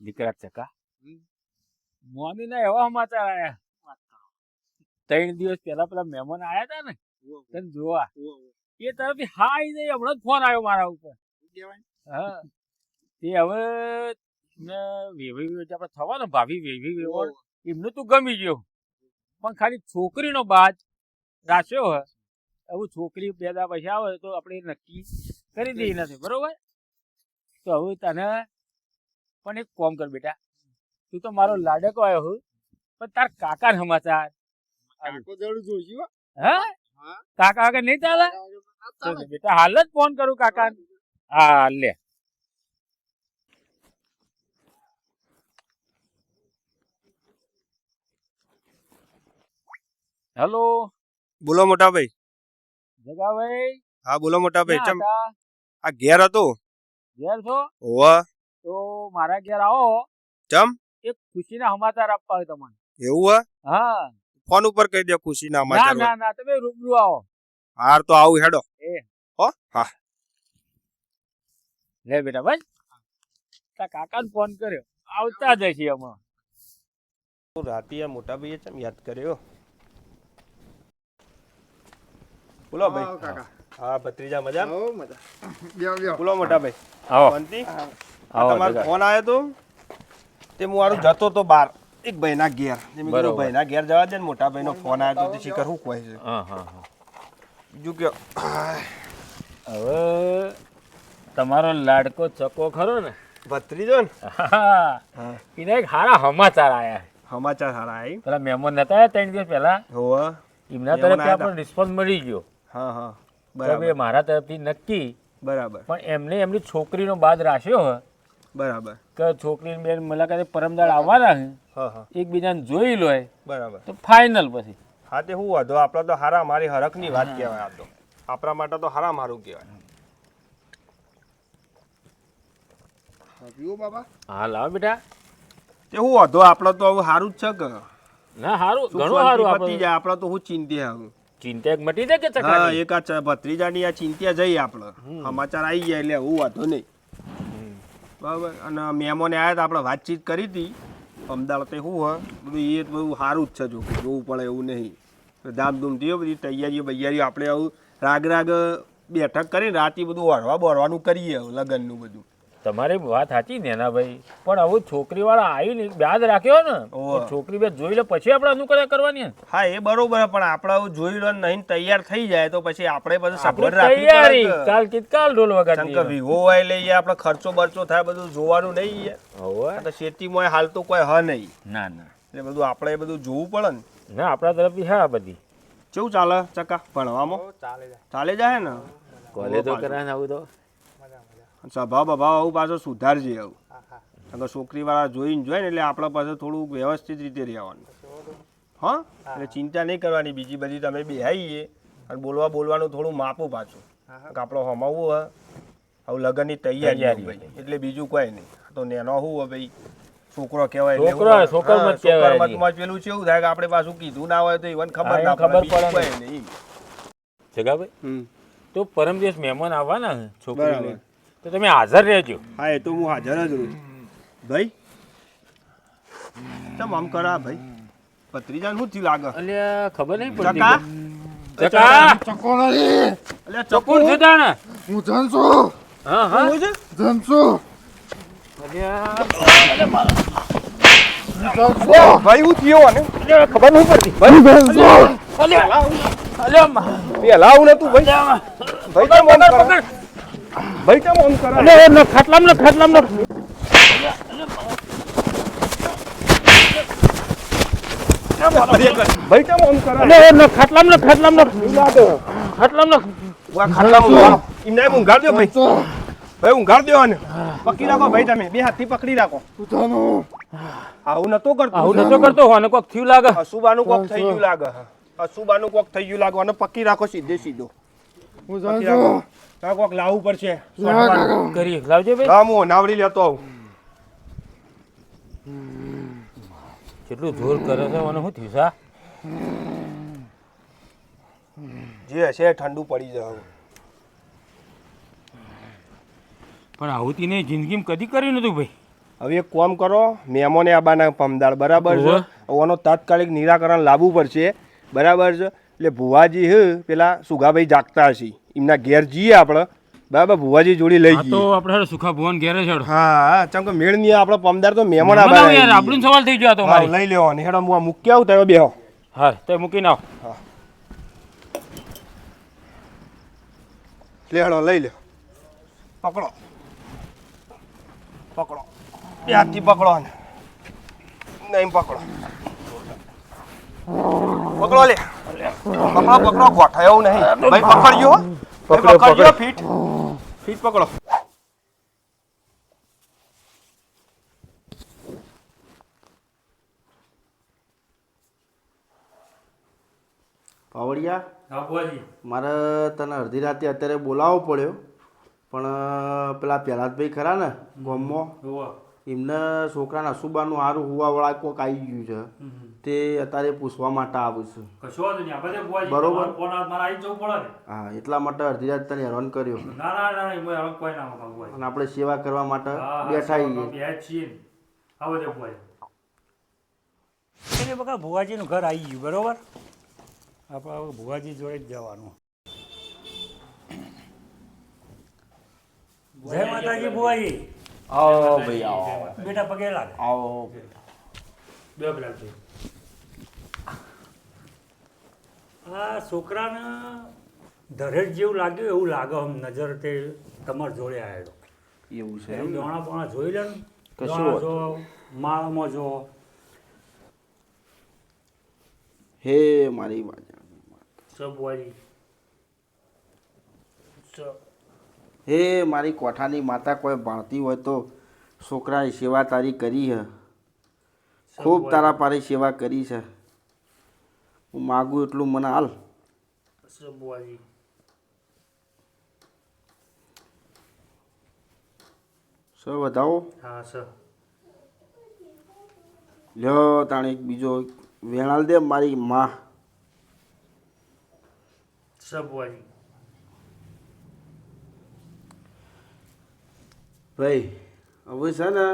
દીકરા ચકા. મોમી ના એવા સમાચાર આયા. ત્રણ દિવસ પહેલા પેલા મહેમાન આયા હતા ને તને જોવા. એ તરફથી હા નહીં હમણાં જ ફોન આવ્યો મારા ઉપર. હા. તે હવે ને વેવી આપણે થવા ને ભાભી વેવી ઓહો, એમને તું ગમી ગયો. પણ ખાલી છોકરીનો બાજ રાખ્યો હે હવે છોકરી બે દા પૈસા આવે તો આપણે નક્કી કરી દઈ નથી બરોબર? તો હવે તને પણ એક કોમ કર બેટા. તું તો મારો લાડકો આવ્યો હું પણ તાર કાકા સમાચાર. કાકો જરૂર જોઈશું હા. હા. કાકા વગર નહીં ચાલે. બેટા હાલ જ ફોન કરું કાકા હા લે. હેલો. બોલો મોટા ભાઈ જગાભાઈ. હા બોલો મોટા ભાઈ ચમ? આ ઘેર હતો? ઘેર છો? ઓવા તો મારા ઘેર આવો. ચમ? એક ખુશીના સમાચાર આપવા હોય તમને. એવું હે હા. ફોન ઉપર કહી દે ખુશીના ના સમાચાર ના ના તમે રૂબરૂ આવો. હાર તો આવું હેડો. એ. હો? હા. લે બેટા ભાઈ. તા કાકાને ફોન કર્યો. આવતા જ છે હમણાં. રાતે આ મોટા ભાઈએ ચમ યાદ કર્યો? બોલો ભાઈ. કાકા. હા ભત્રીજા મજા મજા. બોલો મોટા ભાઈ. આવો. શાંતિ? હા. તમારો ફોન આવ્યો તો? તે હું મારું જતો તો બાર. એક ભાઈના ઘેર. મેં કીધું ભાઈના ઘેર જવા દે ને મોટા ભાઈનો ફોન આવ્યો તો શિખર શું કહે છે? બીજું કે હવે તમારો લાડકો ચકો ખરો ને? ભત્રીજો ને? એને એક સારા સમાચાર આયા સમાચાર સારા આવી પેલા મહેમાન નતા આવ્યા ત્રણ દિવસ પહેલા? હોવા. એમના તરફથી આપણને રિસ્પોન્સ મળી ગયો. હા હા. બરાબર. મારા તરફથી નક્કી. બરાબર. પણ એમને એમની છોકરીનો બાદ રાખ્યો હે. બરાબર. કે છોકરી બેન મુલાકાતે પરમદાળ આવવાના છે હા એકબીજાને જોઈ લો બરાબર. તો ફાઇનલ પછી. હા તે હું વાંધો આપણે તો હારા મારી હરખની વાત કહેવાય આ તો. આપણા માટે તો હારા મારું કહેવાય. હા, પીવો બાબા. હા લાવો બેટા. તે હું વાંધો આપણે તો હવે સારું જ છે કે? ના સારું ઘણું સારું પતી જાય આપણે તો હું ચિંતી હવે ચિંતા એક મટી જાય કે હા એક આ ભત્રીજાની આ ચિંત્યા જઈ આપણે. સમાચાર આવી ગયા એટલે હું વાંધો નહીં. બરાબર? અને મહેમાને આવ્યા હતા આપણે વાતચીત કરી હતી અમદાવાદ તે શું હોય, બધું એ બધું સારું જ છે જો જોવું પડે એવું નહીં. ધામધૂમથી બધી તૈયારીઓ બૈયારીઓ આપણે આવું રાગ રાગ બેઠક કરીને રાતે બધું વળવા બોરવાનું કરીએ, લગ્નનું બધું. તમારી વાત સાચી નેના ભાઈ પણ હવે છોકરી વાળા આવીને યાદ રાખ્યો ને તો છોકરી બે જોઈ લે પછી આપણે અનુકરણ કરવાની હા એ બરોબર પણ આપણે આવું જોઈ લો ને નહીં તૈયાર થઈ જાય તો પછી આપણે બધું સગવડ રાખવી તૈયારી કાલ કીધ કાલ ઢોલ વગાડી વિવો હોય લઈએ આપણે ખર્ચો બરચો થાય બધું જોવાનું નહીં. હવે. તો શેતીમાં હાલ તો કોઈ હ નહીં. ના ના. એટલે બધું આપણે એ બધું જોવું પડે ને. ના આપણા તરફથી હા બધી. કેવું ચાલે ચકા ભણવામાં? ચાલે. જાય ને? કોલેજ તો પાછું. કરાય ને આવું તો. સ્વભાવ બભાવ આવું પાછો સુધારજે આવું. કે છોકરીવાળા જોઈને જોઈ ને એટલે આપણા પાસે થોડું વ્યવસ્થિત રીતે રહેવાનું. હા? એટલે ચિંતા નહીં કરવાની. બીજી બધી તમે બેહાઈએ અને બોલવા બોલવાનું થોડું માપો પાછું. આપણે હમાવવું હોય આવું લગ્નની તૈયારી. એટલે બીજું કોઈ નહીં. તો નેનો હું હોય ભાઈ. છોકરો કહેવાય છોકરો, શું? છોકર મત કહેવાય મતમાં પેલું છે એવું થાય કે આપણે પાછું કીધું ના હોય તો ઈવન ખબર ના ખબર પડે. નહીં. જગાભાઈ તો પરમ દિવસ મહેમાન આવવાના છોકરી. તો તમે હાજર રહેજો હા એ તો હું હાજર જ રહું ભાઈ ચમ આમ કરા ભાઈ પત્રીજાન શું થયું લાગે અલ્યા ખબર નહીં પડતી ચકા કે- ચકા ચકો નથી. અલ્યા ચકુર ચકુર છે તાણે? હું જન છું. હા હા હું છે? જન છું. અલ્યા. ભાઈ હું થયો અને ખબર નહીં પડતી ભાઈ જન છું. અલ્યા અલ્યા મા- પેલા આવું નતું ભાઈ ભાઈ કરે? પકડ. ભાઈ કેમ આમ કરે? અલ્યા, ન ખાટલામ ન ખાટલામ ન ભાઈ કેમ આમ કરે? અલ્યા, ન ખાટલામ ન ખાટલામ ન ખાટલામ ન વાહ, ખાટલામાં ઊંઘાડો. એમને એમ ભાઈ. ભાઈ ઊંઘાડ દો આને. પકડી રાખો ભાઈ તમે. બે હાથથી પકડી રાખો. હું જાનું. આવું નતો કરતો. આવું નતો કરતો હોને કોક થયું લાગે. અસુબાનું કોક થઈ ગયું લાગે. અસુબાનું કોક થઈ ગયું લાગે. અને પકડી રાખો સીધે સીધો. હું જાઉં છું. કાં કોક લાવવું પડશે. કરી લાવજો ભાઈ. હા હું નાવડી લેતો આવું. કેટલું જોર કરે છે મને શું થયું સા જે હશે ઠંડુ પડી જાય પણ આવું નહીં જિંદગીમાં કદી કર્યું નતું ભાઈ. હવે એક કોમ કરો મેમોને આબાના પમદાળ બરાબર છે. ઓનો તાત્કાલિક નિરાકરણ લાવવું પડશે. બરાબર છે. એટલે ભુવાજી હ પેલા સુગાભાઈ જાગતા હશે. એમના ઘેર જઈએ આપણે. બાબા ભુવાજી જોડી લઈ તો આપણે સુખા ભુવન ઘેરે છે હા ચમ કે મેળ નહીં આપણો પમદાર તો મહેમાન આવે યાર આપણો સવાલ થઈ ગયો તો મારી. લઈ લેવાની. હેડો હું મૂકી આવું તો બેહો. હા તે નાખ. હા. લે હેડો લઈ લે. પકડો. પકડો. બે હાથથી પકડો ને નહીં પકડો. પકડો લે. પકડો પકડો. ગોઠાયો નહીં. ભાઈ પકડજો. ભાઈ ફીટ. ફીટ પકડો. પાવડિયા મારે તને અડધી રાતે અત્યારે બોલાવવો પડ્યો. પણ પેલા પહેલાદભાઈ ખરા ને ગામમાં એમને છોકરાના અસુબાનું સારું હુવાવાળા કોક આવી ગયું છે. તે અત્યારે પૂછવા માટે આવું છું. કશો વાંધો નહીં આપણે ભુવાજી બરોબર. ફોન આવે, આવી જવું પડે ને. હા એટલા માટે અડધી રાત તને હેરાન કર્યો. ના ના ના એમાં કોઈ ના અને આપણે સેવા કરવા માટે બેઠા છીએ બે છીએ. આવો દે ભુવાજી. એટલે બકા ભુવાજીનું ઘર આવી ગયું બરોબર? આપણે હવે ભુવાજી જોડે જ જવાનું. જય માતાજી ભુવાજી. આવો ભાઈ આવો. બેટા પગે લાગ. આવો. બે પેલા છે આ છોકરાને ધરેજ જેવું લાગ્યું એવું લાગે આમ નજર તે તમાર જોડે આવેલો એવું છે એમ? દોણા પોણા જોઈ લે કશું જો માળામાં જો. હે મારી વાત સબ ભુવાજી હે મારી કોઠાની માતા કોઈ ભણતી હોય તો છોકરાએ સેવા તારી કરી છે ખૂબ તારા પારી સેવા કરી છે. હું માગું એટલું મને હાલ. સબ ભુવાજી સર વધાવો. હા સર લ્યો તાણે એક બીજો વેણાલ દે મારી માં. સબવાજી ભાઈ હવે છે ને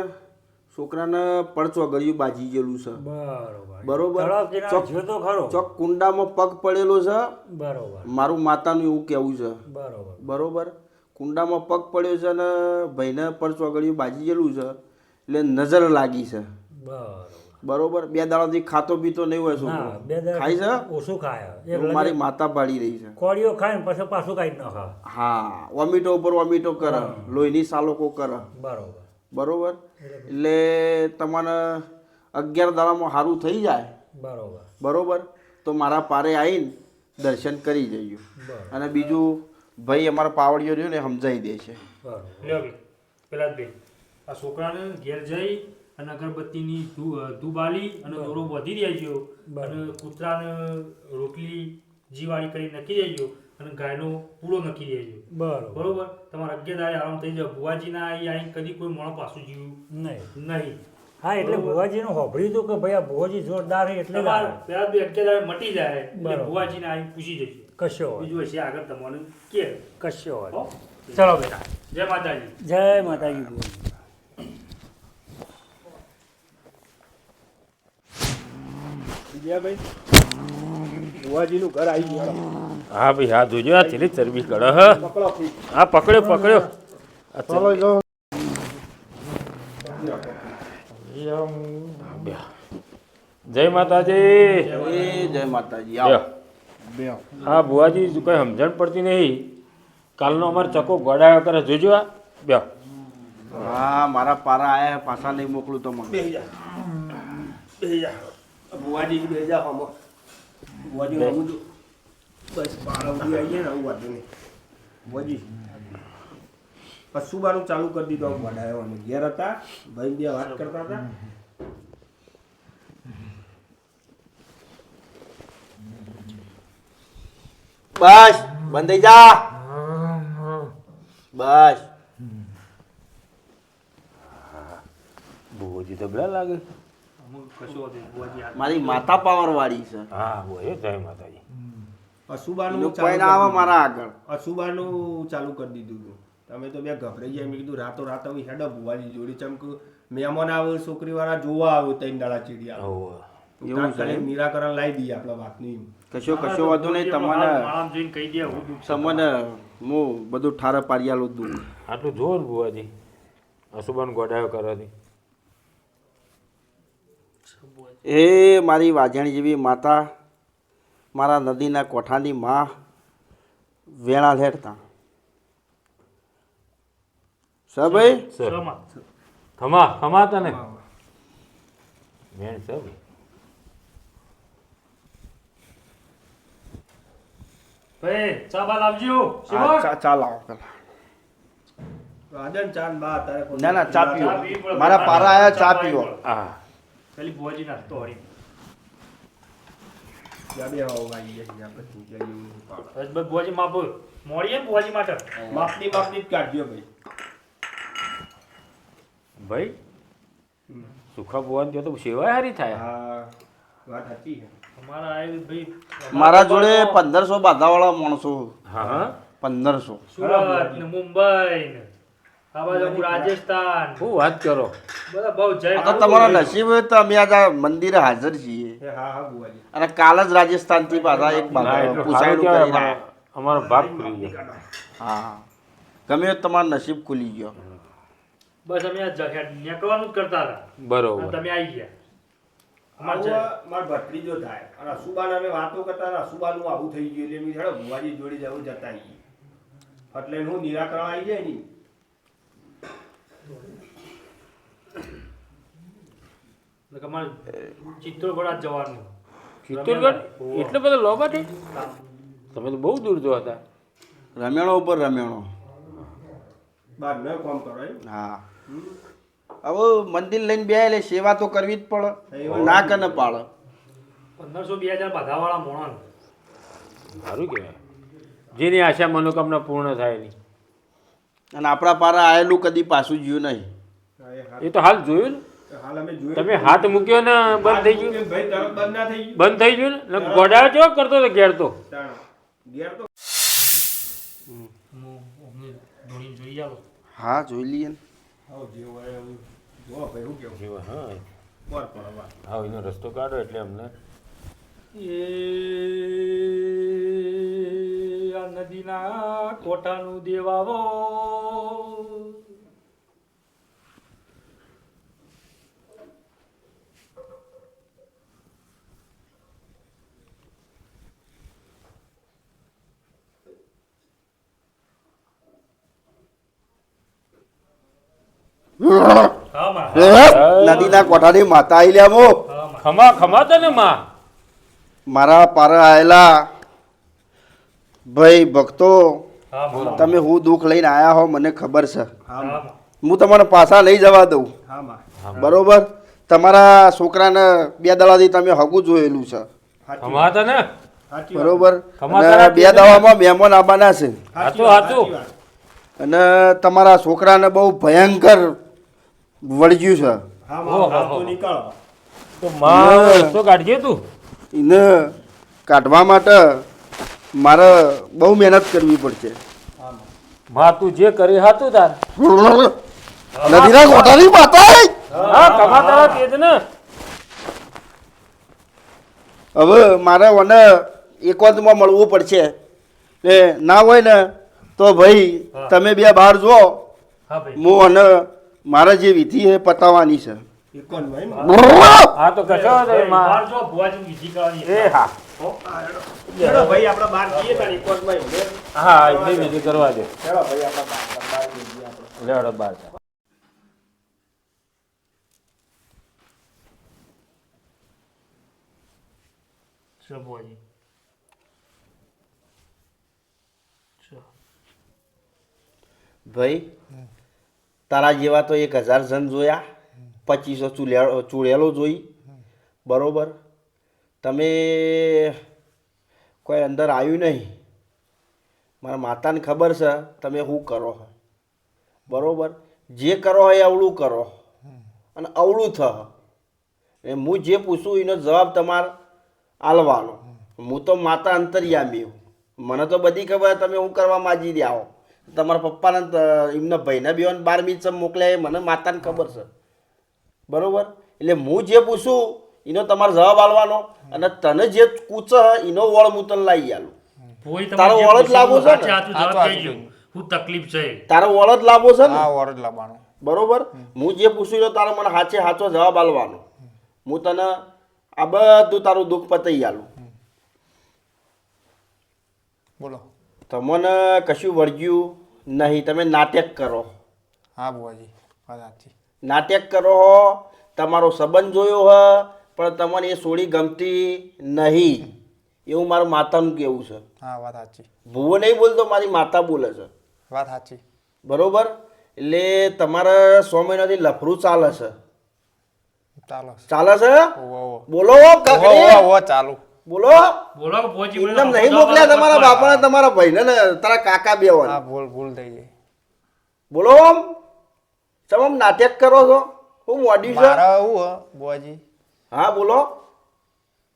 છોકરાને પડચો ગળ્યું બાજી ગયેલું છે. બરોબર. બરોબર. ચોક- કુંડામાં પગ પડેલો છે. બરોબર. મારું માતાનું એવું કહેવું છે. બરોબર. બરોબર? કુંડામાં પગ પડ્યો છે અને ભાઈને પડચો ગળ્યું બાજી ગયેલું છે. એટલે નજર લાગી છે. બરોબર. બરોબર? બે દાડાથી ખાતો પીતો નહીં હોય છોકરો. ખાય છે? ઓછું ખાય. મારી માતા પાડી રહી છે. કોળીઓ ખાય ને પછી પાછું કાંઈ ન ખાય હા વોમિટો ઉપર વોમિટો કરે. લોહીની સાલોકો કરે. બરોબર. બરોબર? એટલે તમારે અગિયાર દાડામાં સારું થઈ જાય. બરોબર. બરોબર? તો મારા પારે આવીને દર્શન કરી જઈએ અને બીજું ભાઈ અમારા પાવડીઓ રહ્યો ને સમજાવી દે છે. પેલા જ ભાઈ આ છોકરાને ઘેર જઈ અને અગરબત્તીની ધૂ અને દોરો વધી દેજો. અને કૂતરાને રોટલી જીવાળી કરી નખી દેજો. અને ગાયનો પૂળો નક્કી દેજો. બરોબર. બરોબર? તમારે અગિયાર દાડે આરામ થઈ જાય ભુવાજીના આવી આવીને કદી કોઈ મોણ પાછું જીવ્યું નહીં. નહીં. હા એટલે ભુવાજીનું હોભળ્યું હતું કે ભાઈ આ ભુવાજી જોરદાર છે એટલે. પેલા બે અગિયાર દાડે મટી જાય એટલે. ભુવાજીને આવીને પૂછી જજો. કશો બીજું હશે આગળ તમારે કે. કશો હોય? ચલો બેટા. જય માતાજી. જય માતાજી બીજા વિજયાભાઈ ભુવાજીનું ઘર આવી ગયું. હા ભાઈ હા જોજો આ થેલી ચરબી કડે હ. હા પકડ્યો પકડ્યો. જય માતાજી. જય માતાજી. હા ભુવાજી કઈ સમજણ પડતી નહીં. કાલનો અમારે ચકો ગોડાયો કરે જોજો આ બે. હા મારા પારા આયા પાછા નહીં મોકલું તો મને. બેહી જા બેહી જા ભુવાજી બેહી જા હમો બસ ઉડી આવી ગયા ને આવું વાંધો નહીં ભુવાજી પશુબાનું ચાલુ કરી દીધું આમ વડાયો ઘેર હતા ભાઈ બે વાત કરતા હતા બસ બંધ જા બસ બુવાજી તો બડા લાગે મારી માતા પાવર વાળી છે. હા બોય જય માતાજી અશુબાનું કોઈ ના આવે મારા આગળ. અશુબાનું ચાલુ કરી દીધું હતું તમે તો બે ગભરાઈ ગયા મેં કીધું રાતો રાત આવી હેડ ભુવાજી જોડી. ચમક મહેમાન આવે છોકરી વાળા જોવા આવે તૈન દાડા ચીડિયા. એવું છે નિરાકરણ લાવી દઈએ આપણા વાતની કશો કશો વાંધો નહીં તમને માળામાં કહી દે હું તમને હું બધું ઠાર પાડી દુઃખ. આટલું જોર બુવાજી અશુભાન ગોડાયો કરવાથી. એ મારી વાજણી જેવી માતા મારા નદીના કોઠાની માં વેણા લેડતા. સર ભાઈ? સર. સહમત. ખમા ખમા તને. વેણ સર ભાઈ. ચા બા લાવજો ચા ચા લાવો પેલા. રાધન ચાંદ બા તારે ના ના ચા ચા પીવો મારા પારા આયા ચા પીવો હા. ભુવાજી માપ ભુવાજી માટે માપની માપની જ કાઢજો ભાઈ ભાઈ સુખા ત્યાં તો સેવા હારી થાય હા વાત સાચી છે અમારા આયુ ભાઈ મારા જોડે પંદરસો બાધાવાળા માણસો હા હા પંદરસો સુરત ને મુંબઈ ને રાજસ્થાન. શું વાત કરો? બહુ જય તમારા નસીબ તો અમે આજે આ મંદિરે હાજર છીએ. હા હા બુવાજી. અને કાલ જ રાજસ્થાનથી પાછા એક. અમારો ભાગ ખુલી ગયો. હા ગમે તે તમારું નસીબ ખુલી ગયો. બસ અમે આ જગ્યા નીકળવાનું જ કરતા હતા. બરોબર. તમે આવી ગયા મારો ભત્રીજો થાય. અને અસુબાને અમે વાતો કરતા હતા અસુબાનું આવું થઈ ગયું એટલે મેં જોડે જવું જતા એટલે હું નિરાકરણ આવી જાય ને એટલે અમારે ચિત્તોડગઢ જવાનું. ચિત્તોડગઢ? એટલો બધો લોબાથી તમે તો બહુ દૂર જો હતા. રમેણો ઉપર રમેણો બાર ન કામ કરો હા. હવે મંદિર લઈને બે એટલે સેવા તો કરવી જ પડે. ના કને પાડે. પંદરસો બે હજાર બધાવાળા મોણન. સારું કહેવાય. જેની આશા મનોકામના પૂર્ણ થાય એની અને આપણા પારા આયેલું કદી પાછું જ્યું નહીં. એ તો હાલ જોયું ને હાલ અમે જોયું. તમે હાથ મૂક્યો ને બંધ થઈ ગયું? બંધ થઈ ગયું. બંધ થઈ ગયું ને? ગોડા ચો કરતો હતો ઘેર તો? હું જોઈ આવો. હા જોઈ લઈએ ને. હું એનો રસ્તો કાઢો એટલે અમને. એ આ નદીના કોટાનું દેવાવો. નદીના કોઠાની માતા આવી લ્યા મો. ખમા ખમા તને માં. મારા પારા આયેલા ભાઈ ભક્તો તમે હું દુઃખ લઈને આયા હો મને ખબર છે. હા તમને પાછા લઈ જવા દઉં. બરોબર? તમારા છોકરાને બે દડાથી તમે હગું જોયેલું છે. બરોબર? બે દવામાં મહેમાન આવવાના છે. અને તમારા છોકરાને બહુ ભયંકર વળગ્યું છે. હા માં હાથ તો ઓહો. તો માં રસ્તો કાઢજે તું. એને કાઢવા માટે મારે બહુ મહેનત કરવી પડશે. માં તું જે કરી હાતું તાર. નદીના કોઠાની માતા હા તારા ને? હવે મારે મને એકાંતમાં મળવું પડશે. ને ના હોય ને તો ભાઈ તમે બે બહાર જો હું અને મારે જે વિધિ એ પતાવવાની છે. એકોન ભાઈ હા તો કશો વાંધો નહીં, માં. એ હા. વિધિ કરવા દે. લેવડો બાર છે. છે. ભાઈ તારા જેવા તો એક હજાર જણ જોયા, પચીસો ચૂલ્યા, ચૂડેલો જોઈ. બરોબર? તમે કોઈ અંદર આવ્યું નહીં. મારા માતાને ખબર છે, તમે શું કરો બરોબર? જે કરો એ અવળું કરો. અને અવળું થ. એ હું જે પૂછું એનો જવાબ તમારે આલવાનો. હું તો માતા અંતર્યામી મને તો બધી ખબર તમે શું કરવા માજી હો? તમારા પપ્પાને એમના ભાઈને બેવાને બાર મીચ મોકલ્યા એ મને માતાને ખબર છે. બરોબર? એટલે હું જે પૂછું એનો તમારે જવાબ આલવાનો અને તને જે પૂછે એનો વળ હું તને લાવી આલું. તારો વળ જ લાવવો છે ને? શું તકલીફ છે. તારો વળ જ લાવો છે ને? હા વર જ લાવવાનો. બરોબર? હું જે પૂછ્યું તો તારો મને સાચે સાચો જવાબ આલવાનો. હું તને આ બધું તારું દુઃખ પતાઈ આલું. બોલો. તમને કશું વળગ્યું નહીં. તમે નાટક કરો. હા બુઆજી સાચી. નાટક કરો. હો તમારો સંબંધ જોયો હ પણ તમને એ સોળી ગમતી નહીં. એવું મારું માતાનું કેવું છે. હા વાત સાચી. ભૂવો નહીં બોલતો મારી માતા બોલે છે. વાત સાચી. બરોબર? એટલે તમારે સો મહિનાથી લફરું ચાલે છે. ચાલે. છે? બોલો ચાલુ. બોલો. બોલો પહોંચી એમને નહીં મોકલ્યા તમારા બાપાને તમારા ભાઈને ને તારા કાકા બે હા ભૂલ ભૂલ થઈ ગઈ. બોલો આમ. તમે આમ નાટક કરો છો? હું મોડી છે. મારા હું હ હા બોલો.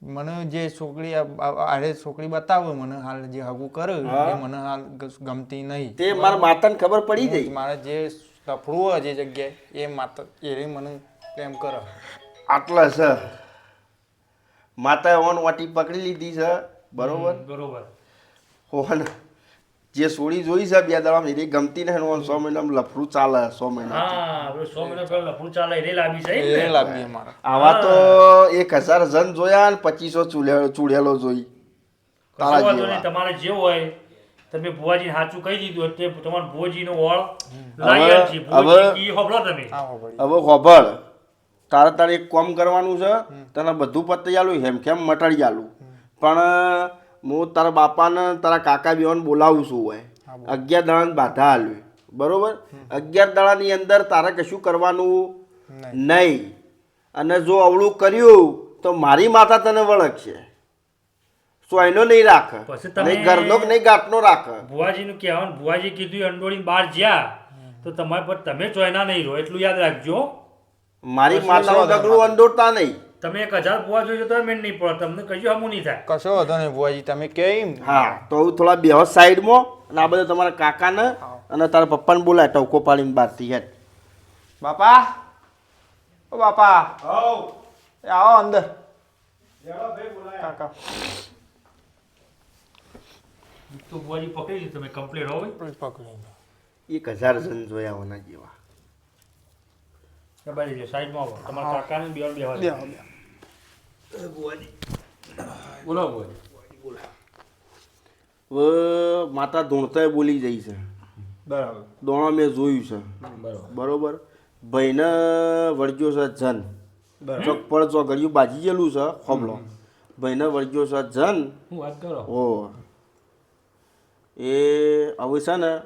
મને જે છોકરી આરે છોકરી બતાવે મને હાલ જે હગું કરે એ મને હાલ ગમતી નહીં. તે મારા માતાને ખબર પડી ગઈ. મારે જે સફળું હોય જે જગ્યાએ એ માતા એ મને પ્રેમ કરો. આટલા છે. માતાએ ઓન વાટી પકડી લીધી છે બરોબર? બરોબર. ઓન જે સોળી જોઈ છે બે દવા એ ગમતી ને ઓન સો મહિનામાં લફરું ચાલે સો મહિના હા સો મહિના પહેલા લફડું ચાલે એ લાવી છે એ ને? આવા તો એક હજાર જણ જોયા ને પચીસો ચૂડેલો જોઈ. તારા જેવા. તમારે જે હોય તમે ભુવાજી સાચું કહી દીધું એટલે તમારા ભુવાજીનો વળ ઓળ આલજી. ભુવાજી હવે- તમે? ખબર તારે તારે એક કોમ કરવાનું છે તને બધું પતી આલું હેમ કેમ મટાડી આલું પણ હું તારા બાપાને તારા કાકા બેવાને બોલાવું છું હોય અગિયાર દાડાની બાધા આલવી બરોબર? અગિયાર દાડાની અંદર તારે કશું કરવાનું નહીં. અને જો અવળું કર્યું તો મારી માતા તને વળગશે. એનો નહીં રાખ. પછી નહીં ઘરનો નહીં ગાંઠનો રાખ. ભુવાજીનું કહેવાનું ભુવાજી કીધું અંડોળી બહાર જ્યાં. તો તમારે પર તમે ચોયના નહીં રહો એટલું યાદ રાખજો. મારી માતાનું ડગલું અંદોરતા નહીં. તમે એક હજાર ભુવા જોઈ તો મેં નહીં પડે. તમને કહ્યું હમું નહીં થાય. કશો વાંધો નહીં ભુવાજી તમે કેમ? હા તો હું થોડા બેહો સાઈડમાં અને આ બધા તમારા કાકાને અને તારા પપ્પાને બોલાય ટવકો પાડીને બહારથી હેડ. બાપા? ઓ બાપા. એ આવો અંદર. કાકા. તો ભુવાજી પકડી લીધું તમે કમ્પ્લીટ હોય પકડી એક હજાર જણ જોયા હોના જેવા. કે બાજુ સાઈડમાં આવો. તમારા કાકાને બે બેહવા દે. બોલો ભુવાજી હવે માતા ધૂણતાય બોલી જઈ છે. બરાબર. દોણો મેં જોયું છે. બરોબર. ભાઈને વળગ્યો છે જન. ચોક પર ચોકડિયું બાજી ગયેલું છે ખોબલો. ભાઈને વળગ્યો છે જન. હું વાત કરો? ઓ. એ હવે છે ને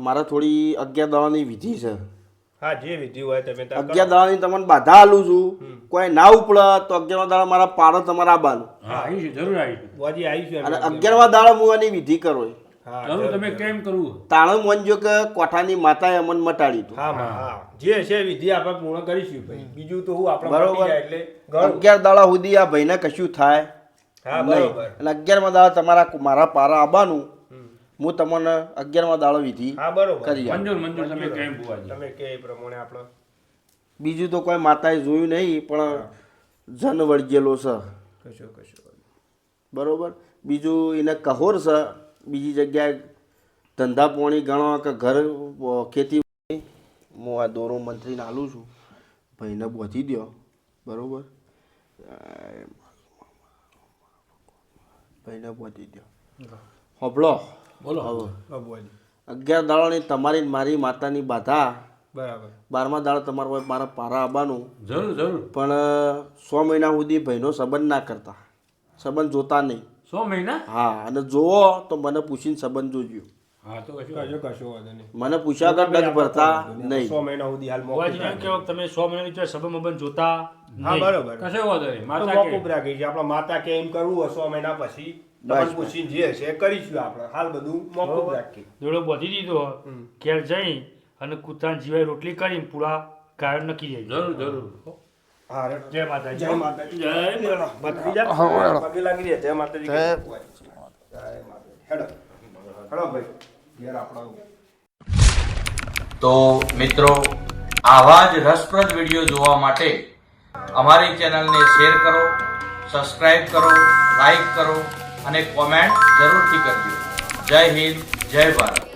મારા થોડી અગિયાર દાડાની વિધિ છે. હા જે વિધિ હોય તમે. અગિયાર દાડાની તમને બાધા આલું છું. કોઈ ના ઉપડે તો અગિયારમા દાડા મારા પાડો તમારા આબાનું હા આવીશું જરૂર આવીશું. આવીશું અને. અગિયારમા દાડા હું એની વિધિ કરો. હા જરૂર જરૂર, તમે કેમ કરવું? તાણે મનજો કે કોઠાની માતાએ અમન મટાડી તું. હા હા હા. જે છે વિધિ આપણે પૂર્ણ કરીશું ભાઈ. બીજું તો હું આપણે બરોબર. એટલે અગિયાર દાડા સુધી આ ભાઈને કશું થાય હા બરોબર. અને અગિયારમા દાડા તમારા મારા પારા આવવાનું હું તમને અગિયારમાં દાળો વિધિ હા બરોબર. કરી આપું. મંજૂર મંજૂર તમે કેમ ભુવાજી તમે કે એ પ્રમાણે આપણે? બીજું તો કોઈ માતાએ જોયું નહીં પણ જન વળગેલો છે. કશો કશો બરોબર? બીજું એને કહોર છે બીજી જગ્યાએ ધંધા પોણી ગણો કે ઘર અ, ખેતી હું આ દોરો મંત્રીને આલું છું. ભાઈને પહોંચી દો બરોબર? ભાઈને પહોંચી દો હોબળો બોલો. હવે અગિયાર દાડોની તમારી મારી માતાની બાધા. બરાબર. બારમા દાડો તમારો હોય મારા પારા આવવાનું. જરૂર જરૂર. પણ સો મહિના સુધી ભાઈનો સંબંધ ના કરતા. સંબંધ જોતા નહીં. સો મહિના? હા અને જોવો તો મને પૂછીને સંબંધ જોજો. હા તો કશું કશો કશો વાંધો નહીં. મને પૂછ્યા કર ડગ ભરતા નહીં. સો મહિના સુધી હાલ તમે સો મહિના સબંધ મબંધ જોતા હા, બરોબર. કશો વાંધો નહીં. માતા કે. છે. આપણા માતા કે એમ કરવું સો મહિના પછી. તમને પૂછીને જે છે એ કરીશું આપણે. હાલ બધું મોકૂફ રાખી દોડો બાંધી દીધો. ઘેર જઈ અને કૂતરા જીવાય રોટલી કરીને પૂરા ગાયો નક્કી જાય. જરૂર જરૂર. હા. જય માતાજી. જય માતાજી. જય ભત્રીજા, લાગી દે જય માતાજી. જય- જય માતાજી. હેડો. હેડો ભાઈ. ઘેર આપણા તો મિત્રો આવા જ રસપ્રદ વીડિયો જોવા માટે અમારી ચેનલને શેર કરો સબસ્ક્રાઇબ કરો લાઈક કરો અને કોમેન્ટ જરૂરથી કરજો. જય હિન્દ જય ભારત.